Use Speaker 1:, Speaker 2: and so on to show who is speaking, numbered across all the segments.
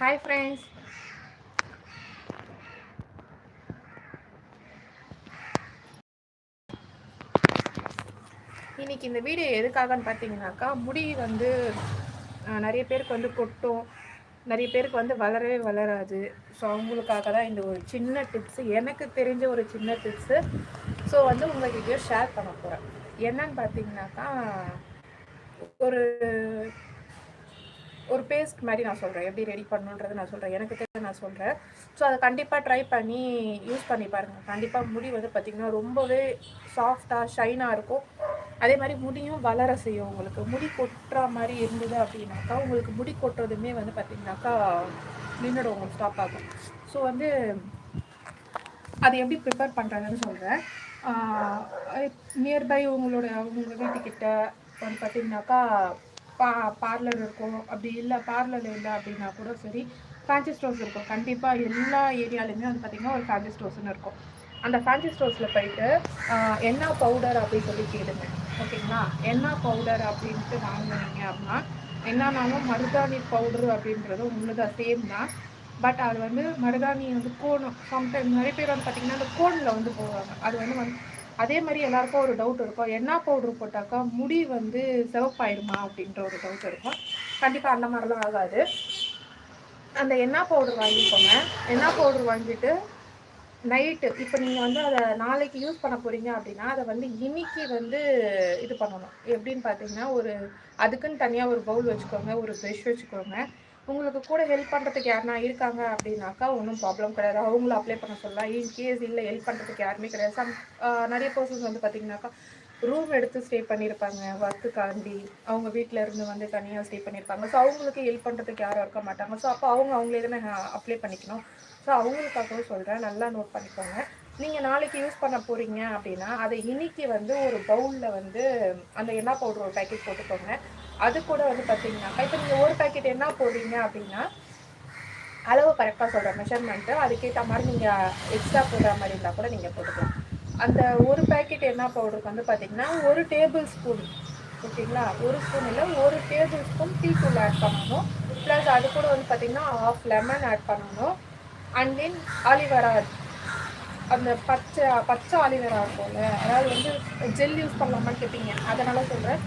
Speaker 1: Hi friends இன்னைக்கு இந்த video எதுக்காகன்னு பார்த்தீங்கன்னாக்கா முடி வந்து நிறைய பேருக்கு வந்து கொட்டும். நிறைய பேருக்கு வந்து வளரவே வளராது. ஸோ அவங்களுக்காக தான் இந்த ஒரு சின்ன டிப்ஸு எனக்கு தெரிஞ்ச ஒரு சின்ன டிப்ஸு ஸோ வந்து உங்கள்கிட்ட ஷேர் பண்ண போகிறேன் என்னன்னு பார்த்தீங்கன்னாக்கா ஒரு ஒரு பேஸ்ட் மாதிரி நான் சொல்கிறேன் எப்படி ரெடி பண்ணுன்றதை நான் சொல்கிறேன் எனக்கு தெரிஞ்ச நான் சொல்கிறேன் ஸோ அதை கண்டிப்பாக ட்ரை பண்ணி யூஸ் பண்ணி பாருங்கள் கண்டிப்பாக முடி வந்து பார்த்திங்கன்னா ரொம்பவே சாஃப்டாக ஷைனாக இருக்கும். அதே மாதிரி முடியும் வளர செய்யும் உங்களுக்கு. முடி கொட்டுற மாதிரி இருந்தது அப்படின்னாக்கா உங்களுக்கு முடி கொட்டுறதுமே வந்து பார்த்திங்கனாக்கா நின்றுடும் உங்களுக்கு ஸ்டாப் ஆகும். ஸோ வந்து அது எப்படி ப்ரிப்பேர் பண்ணுறதுன்னு சொல்கிறேன் நியர்பை உங்களோட உங்கள் வீட்டுக்கிட்ட வந்து பார்த்திங்கனாக்கா பா பார்லர் இருக்கும். அப்படி இல்லை பார்லர் இல்லை அப்படின்னா கூட சரி ஃபேன்சி ஸ்டோர்ஸ் இருக்கும். கண்டிப்பாக எல்லா ஏரியாலையுமே வந்து பார்த்திங்கன்னா ஒரு ஃபேன்சி ஸ்டோர்ஸ்னு இருக்கும். அந்த ஃபேன்சி ஸ்டோர்ஸில் போயிட்டு என்ன பவுடர் அப்படின்னு சொல்லி கேளுங்க. ஓகேங்களா? என்ன பவுடர் அப்படின்ட்டு வாங்குனீங்க அப்படின்னா என்னன்னாலும் மருதாணி பவுடர் அப்படின்றது உங்களுக்கு சேம் தான். பட் அது வந்து மருதாணி வந்து கோணம். சம்டைம் நிறைய பேர் வந்து பார்த்திங்கன்னா அந்த கோனில் வந்து போவாங்க. அது வந்து வந்து அதே மாதிரி எல்லாருக்கும் ஒரு டவுட் இருக்கும். என்ன பவுடர் போட்டாக்கா முடி வந்து சிவப்பாயிருமா அப்படின்ற ஒரு டவுட் இருக்கும். கண்டிப்பாக அந்த மாதிரிலாம் ஆகாது. அந்த எண்ணெய் பவுடர் வாங்கிக்கோங்க. எண்ணெய் பவுடர் வாங்கிட்டு நைட்டு இப்போ நீங்கள் வந்து அதை நாளைக்கு யூஸ் பண்ண போகிறீங்க அப்படின்னா அதை வந்து இன்னைக்கு வந்து இது பண்ணணும். எப்படின்னு பார்த்தீங்கன்னா ஒரு அதுக்குன்னு தனியாக ஒரு பவுல் வச்சுக்கோங்க ஒரு ப்ரெஷ் வச்சுக்கோங்க. உங்களுக்கு கூட ஹெல்ப் பண்ணுறதுக்கு யாருனா இருக்காங்க அப்படின்னாக்கா ஒன்றும் ப்ராப்ளம் கிடையாது. அவங்கள அப்ளை பண்ண சொல்லலாம். இன் கேஸ் இல்லை ஹெல்ப் பண்ணுறதுக்கு யாருமே கிடையாது. சம் நிறைய பர்சன்ஸ் வந்து பார்த்தீங்கன்னாக்கா ரூம் எடுத்து ஸ்டே பண்ணியிருப்பாங்க. ஒர்க்குக்காண்டி அவங்க வீட்டில் இருந்து வந்து தனியாக ஸ்டே பண்ணியிருப்பாங்க. ஸோ அவங்களுக்கு ஹெல்ப் பண்ணுறதுக்கு யாரும் இருக்க மாட்டாங்க. ஸோ அப்போ அவங்க அவங்களே தானே அப்ளை பண்ணிக்கணும். ஸோ அவங்களுக்காகவும் சொல்கிறேன் நல்லா நோட் பண்ணிக்கோங்க. நீங்கள் நாளைக்கு யூஸ் பண்ண போகிறீங்க அப்படின்னா அதை இன்னைக்கு வந்து ஒரு பவுலில் வந்து அந்த எண்ணெய் பவுடர் ஒரு பேக்கெட் போட்டுக்கோங்க. அது கூட வந்து பார்த்தீங்கன்னாக்கா இப்போ நீங்கள் ஒரு பேக்கெட் என்ன போடுறீங்க அப்படின்னா அளவு கரெக்டாக சொல்கிறேன் மெஷர்மெண்ட்டு அதுக்கேற்ற மாதிரி நீங்கள் எக்ஸ்ட்ரா போடுற மாதிரி இருந்தால் கூட நீங்கள் போட்டுக்கலாம். அந்த ஒரு பேக்கெட் என்ன பவுடருக்கு வந்து பார்த்தீங்கன்னா ஒரு டேபிள் ஸ்பூன் ஓகேங்களா? ஒரு ஸ்பூன் இல்லை ஒரு டேபிள் ஸ்பூன் டீ தூள் ஆட் பண்ணணும். ப்ளஸ் அது கூட வந்து பார்த்திங்கன்னா ஆஃப் லெமன் ஆட் பண்ணணும். அண்ட் தென் ஆலிவரா அந்த பச்சை பச்சை ஆலிவேரா இருக்கும்ல அதாவது வந்து ஜெல் யூஸ் பண்ணலாமான்னு கேட்பீங்க அதனால் சொல்கிறேன்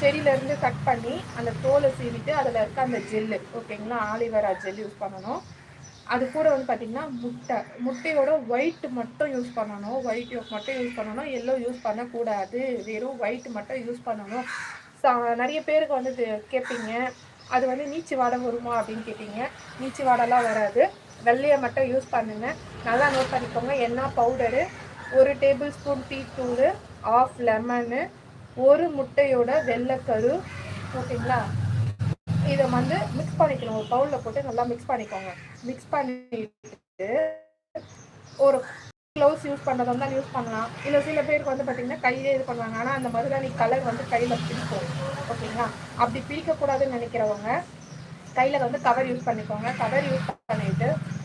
Speaker 1: செடியிலேருந்து கட் பண்ணி அந்த தோலை சீவிட்டு அதில் இருக்க அந்த ஜெல்லு ஓகேங்களா? ஆலிவேரா ஜெல் யூஸ் பண்ணணும். அது கூட வந்து பார்த்திங்கன்னா முட்டை முட்டையோட ஒயிட் மட்டும் யூஸ் பண்ணணும். ஒயிட் மட்டும் யூஸ் பண்ணணும். எல்லோ யூஸ் பண்ணக்கூடாது. வெறும் ஒயிட் மட்டும் யூஸ் பண்ணணும். நிறைய பேருக்கு வந்து கேட்பீங்க அது வந்து நீச்சி வாடை வருமா அப்படின்னு கேட்டீங்க. நீச்சி வாடைலாம் வராது. வெள்ளையை மட்டும் யூஸ் பண்ணுங்க. நல்லா நோட் பண்ணிக்கோங்க. என்ன பவுடரு ஒரு டேபிள் ஸ்பூன் டீ தூள் ஆஃப் லெமனு ஒரு முட்டையோட வெள்ளைக்கரு. ஓகேங்களா? இதை வந்து மிக்ஸ் பண்ணிக்கணும். ஒரு பவுலில் போட்டு நல்லா மிக்ஸ் பண்ணிக்கோங்க. மிக்ஸ் பண்ணிட்டு ஒரு க்ளவுஸ் யூஸ் பண்ணதை இருந்தால் யூஸ் பண்ணலாம். இல்லை சில பேருக்கு வந்து பார்த்தீங்கன்னா கையிலே இது பண்ணுவாங்க. ஆனால் அந்த மருதாணி கலர் வந்து கையில் பிடிக்கும். ஓகேங்களா? அப்படி பிரிக்கக்கூடாதுன்னு நினைக்கிறவங்க கையில் வந்து கவர் யூஸ் பண்ணிக்கோங்க. கவர் யூஸ்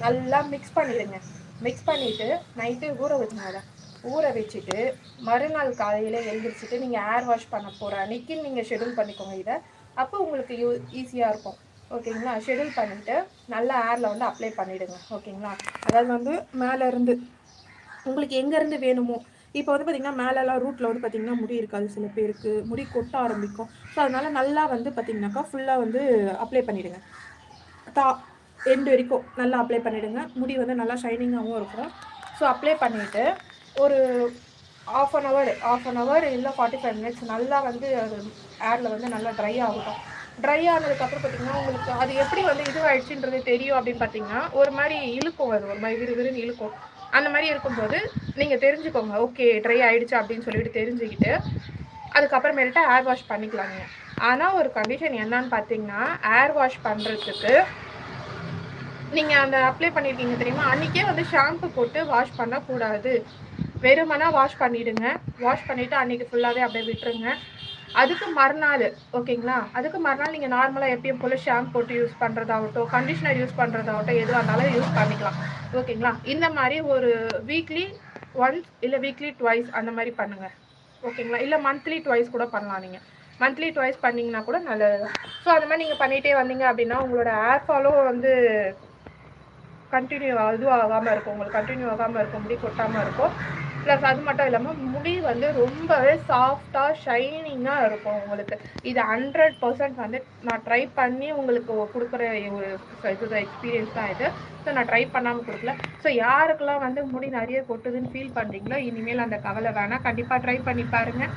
Speaker 1: நல்லா மிக்ஸ் பண்ணிடுங்க. மிக்ஸ் பண்ணிவிட்டு நைட்டு ஊற வச்சுங்க ஊற வச்சுட்டு மறுநாள் காலையில் எழுந்திரிச்சிட்டு நீங்கள் ஏர் வாஷ் பண்ண போகிற அன்றைக்கி நீங்கள் ஷெடியூல் பண்ணிக்கோங்க இதை. அப்போ உங்களுக்கு யூ ஈஸியாக இருக்கும். ஓகேங்களா ஷெடியூல் பண்ணிவிட்டு நல்லா ஏரில் வந்து அப்ளை பண்ணிவிடுங்க ஓகேங்களா அதாவது வந்து மேலேருந்து உங்களுக்கு எங்கேருந்து வேணுமோ இப்போ வந்து பார்த்திங்கன்னா மேலெல்லாம் ரூட்டில் வந்து பார்த்திங்கன்னா முடி இருக்காது சில பேருக்கு. முடி கொட்ட ஆரம்பிக்கும். ஸோ அதனால் நல்லா வந்து பார்த்திங்கனாக்கா ஃபுல்லாக வந்து அப்ளை பண்ணிவிடுங்க தா எண்டு வரைக்கும் நல்லா அப்ளை பண்ணிவிடுங்க முடி வந்து நல்லா ஷைனிங்காகவும் இருக்கும். ஸோ அப்ளை பண்ணிவிட்டு ஒரு half an hour half an hour இல்லை ஃபார்ட்டி ஃபைவ் மினிட்ஸ் நல்லா வந்து அது ஏரில் வந்து நல்லா ட்ரை ஆகட்டும். ட்ரை ஆனதுக்கப்புறம் பார்த்திங்கன்னா உங்களுக்கு அது எப்படி வந்து இதுவாகிடுச்சுன்றது தெரியும் அப்படின்னு பார்த்தீங்கன்னா ஒரு மாதிரி இழுக்கும் அது. ஒரு மாதிரி விறு விறுன்னு இழுக்கும். அந்த மாதிரி இருக்கும்போது நீங்கள் தெரிஞ்சுக்கோங்க. ஓகே ட்ரை ஆகிடுச்சு அப்படின்னு சொல்லிட்டு தெரிஞ்சுக்கிட்டு அதுக்கப்புறமேட்டு ஏர் வாஷ் பண்ணிக்கலாம் நீங்கள் ஆனால் ஒரு கண்டிஷன் என்னன்னு பார்த்தீங்கன்னா ஏர் வாஷ் பண்ணுறதுக்கு நீங்கள் அந்த அப்ளை பண்ணியிருக்கீங்க தெரியுமா? அன்றைக்கே வந்து ஷாம்பு போட்டு வாஷ் பண்ணக்கூடாது. வெறுமனா வாஷ் பண்ணிவிடுங்க வாஷ் பண்ணிவிட்டு அன்றைக்கி ஃபுல்லாகவே அப்படியே விட்டுருங்க. அதுக்கு மறுநாள் ஓகேங்களா? அதுக்கு மறுநாள் நீங்கள் நார்மலாக எப்பயும் போல் ஷாம்பு போட்டு யூஸ் பண்ணுறதாகட்டும் கண்டிஷனர் யூஸ் பண்ணுறதாகட்டும் எதுவாக இருந்தாலும் யூஸ் பண்ணிக்கலாம். ஓகேங்களா? இந்த மாதிரி ஒரு வீக்லி ஒன்ஸ் இல்லை வீக்லி ட்வைஸ் அந்த மாதிரி பண்ணுங்கள் ஓகேங்களா? இல்லை மந்த்லி ட்வைஸ் கூட பண்ணலாம் நீங்கள் மந்த்லி ட்வைஸ் பண்ணிங்கன்னா கூட நல்லது. ஸோ அந்த மாதிரி நீங்கள் பண்ணிகிட்டே வந்தீங்க அப்படின்னா உங்களோட ஏர் ஃபாலும் வந்து கண்டினியூ அதுவும் ஆகாமல் இருக்கும். உங்களுக்கு கண்டினியூ ஆகாமல் இருக்கும். முடி கொட்டாமல் இருக்கும். ப்ளஸ் அது மட்டும் இல்லாமல் முடி வந்து ரொம்பவே சாஃப்டாக ஷைனிங்காக இருக்கும் உங்களுக்கு. இது ஹண்ட்ரட் பர்சன்ட் வந்து நான் ட்ரை பண்ணி உங்களுக்கு கொடுக்குற ஒரு இது எக்ஸ்பீரியன்ஸ் தான் இது. ஸோ நான் ட்ரை பண்ணாமல் கொடுக்கல. ஸோ யாருக்கெல்லாம் வந்து முடி நிறைய கொட்டுதுன்னு ஃபீல் பண்ணுறீங்களோ இனிமேல் அந்த கவலை வேணால் கண்டிப்பாக ட்ரை பண்ணி பாருங்கள்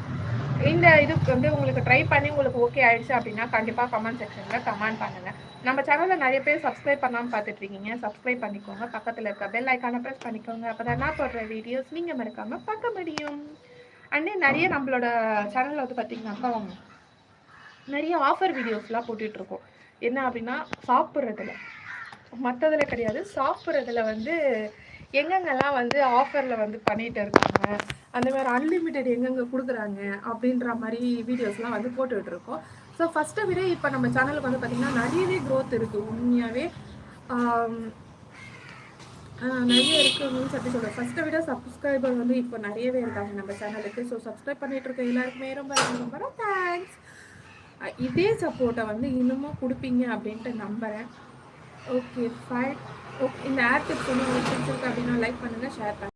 Speaker 1: இந்த இதுக்கு வந்து உங்களுக்கு ட்ரை பண்ணி உங்களுக்கு ஓகே ஆயிடுச்சு அப்படின்னா கண்டிப்பாக கமெண்ட் செக்ஷனில் கமெண்ட் பண்ணுங்கள் நம்ம சேனலில் நிறைய பேர் சப்ஸ்கிரைப் பண்ணாமல் பார்த்துட்டு இருக்கீங்க சப்ஸ்கிரைப் பண்ணிக்கோங்க. பக்கத்தில் இருக்க பெல் ஐக்கானை ப்ரெஸ் பண்ணிக்கோங்க. அப்போ தான் நான் போடுற வீடியோஸ் நீங்கள் மறக்காமல் பார்க்க முடியும். அண்ட் நிறைய நம்மளோட சேனலில் வந்து பார்த்தீங்கன்னாக்கா நிறைய ஆஃபர் வீடியோஸ்லாம் போட்டுட்ருக்கோம். என்ன அப்படின்னா சாப்பிட்றதுல. மற்றதில் கிடையாது. சாப்பிட்றதுல வந்து எங்கெங்கெல்லாம் வந்து ஆஃபரில் வந்து பண்ணிகிட்டு இருக்காங்க? அந்த மாதிரி அன்லிமிட்டெட் எங்கெங்கே கொடுக்குறாங்க அப்படின்ற மாதிரி வீடியோஸ்லாம் வந்து போட்டுக்கிட்டு இருக்கோம் ஸோ ஃபஸ்ட்டை விட இப்போ நம்ம சேனலுக்கு வந்து பார்த்திங்கன்னா நிறையவே க்ரோத் இருக்குது உண்மையாகவே நிறைய இருக்குது சொல்லி சொல்கிறேன் ஃபஸ்ட்டை விட சப்ஸ்கிரைபர் வந்து இப்போ நிறையவே இருக்காங்க நம்ம சேனலுக்கு ஸோ சப்ஸ்கிரைப் பண்ணிகிட்டு இருக்க எல்லாருக்குமே ரொம்ப ரொம்ப ரொம்ப தேங்க்ஸ் இதே சப்போர்ட்டை வந்து இன்னமும் கொடுப்பீங்க அப்படின்ட்டு நம்புகிறேன் ஓகே ஃபைன் ஓகே இந்த ஆப் டிப்ஸ் வந்து உங்களுக்கு பிடிச்சிருக்கு அப்படின்னா லைக் பண்ணுங்கள் ஷேர் பண்ணுங்கள்